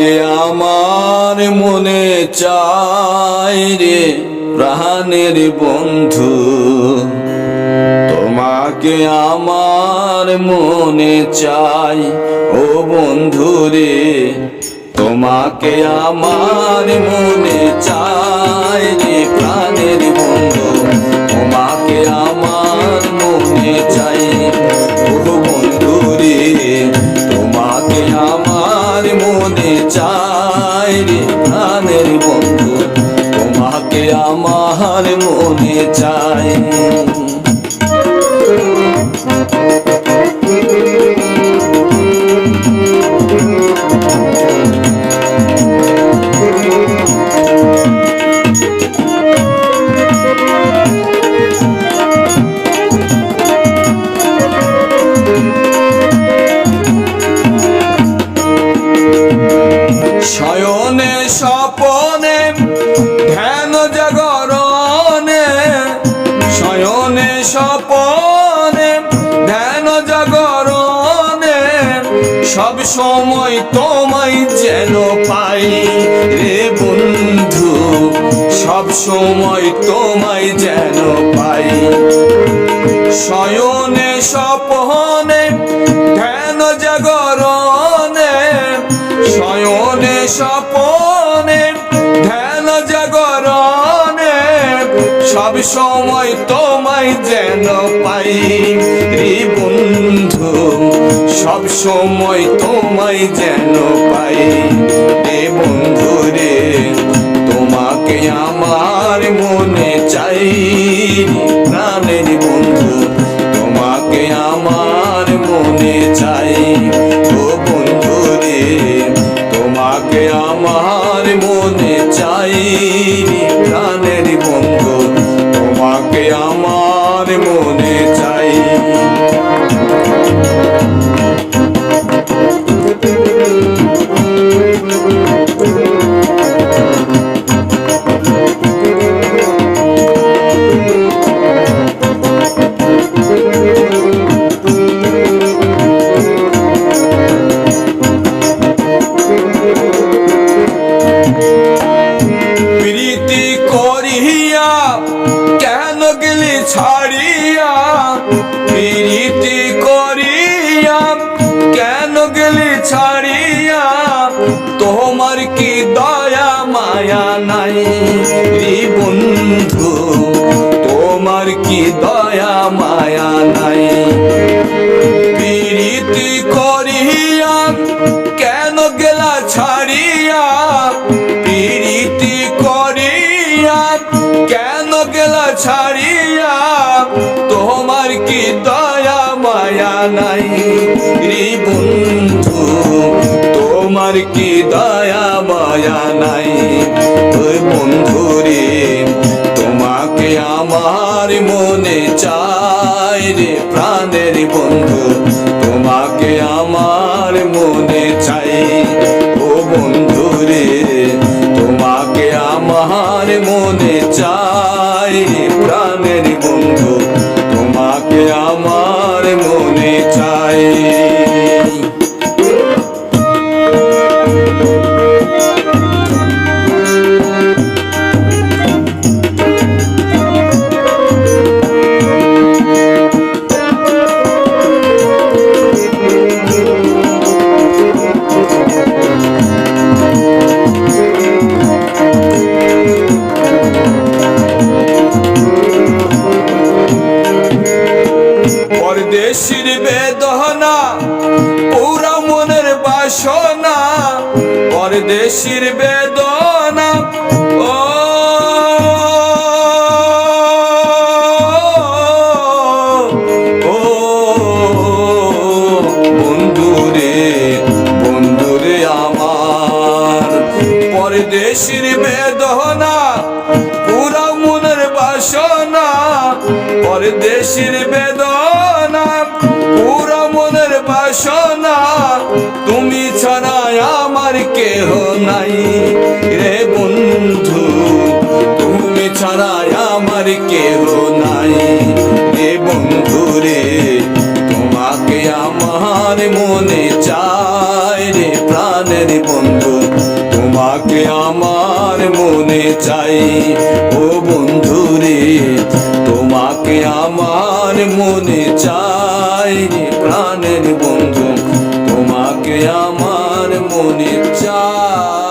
তোমাকে আমার মনে চাই রে প্রাণের বন্ধু। তোমাকে আমার মনে চাই, ও বন্ধু রে। তোমাকে আমার মনে রে প্রাণের বন্ধু তোমাকে আমার মনে চাই। স্বপনে ধ্যান জাগরণে, সব সময় তোমায় যেন পাই রে বন্ধু, সব সময় তোমায় যেন পাই। শয়নে, স্বপনে, ধ্যান জাগরণে, শয়নে, স্বপনে, ধ্যান জাগরণে, সব সময় তোমায় যেন পাই। রে বন্ধু, সব সময় তোমায় যেন পাই। রে বন্ধু রে, তোমাকে আমার মনে চাই। প্রাণের বন্ধু, তোমাকে আমার মনে চাই। ও বন্ধু রে, তোমাকে আমার মনে চাই। বন্ধু, তোমার কি দয়া, মায়া নাই? প্রীতি করিয়া কেন গেলা ছাড়িয়া? প্রীতি করিয়া কেন গেলা ছাড়িয়া? তোমার কি দয়া, মায়া নাই? বন্ধু তোমার কি দয়া, মায়া নাই? ওই বন্ধু রে তোমাকে আমার মনে চাই রে প্রাণের বন্ধু। তোমাকে আমার মনে চাই। ও বন্ধু রে তোমাকে আমার মনে চাই রে প্রাণের বন্ধু। তোমাকে আমার মনে চাই। পরদেশির বেদনা পুরা মনের বাসনা পরদেশির বেদনা ও পরদেশির বেদনা পুরা মনের বাসনা পরদেশির বেদনা বাসনা তুমি ছাড়া আমার কেহ নাই। রে বন্ধু, তুমি ছাড়া আমার কেহ নাই। রে বন্ধু রে, তোমাকে আমার মনে চায় রে প্রাণের বন্ধু মনে চাই। ও বন্ধু রে, তোমাকে আমার মনে চাই প্রাণের বন্ধু। তোমাকে আমার মনে চাই।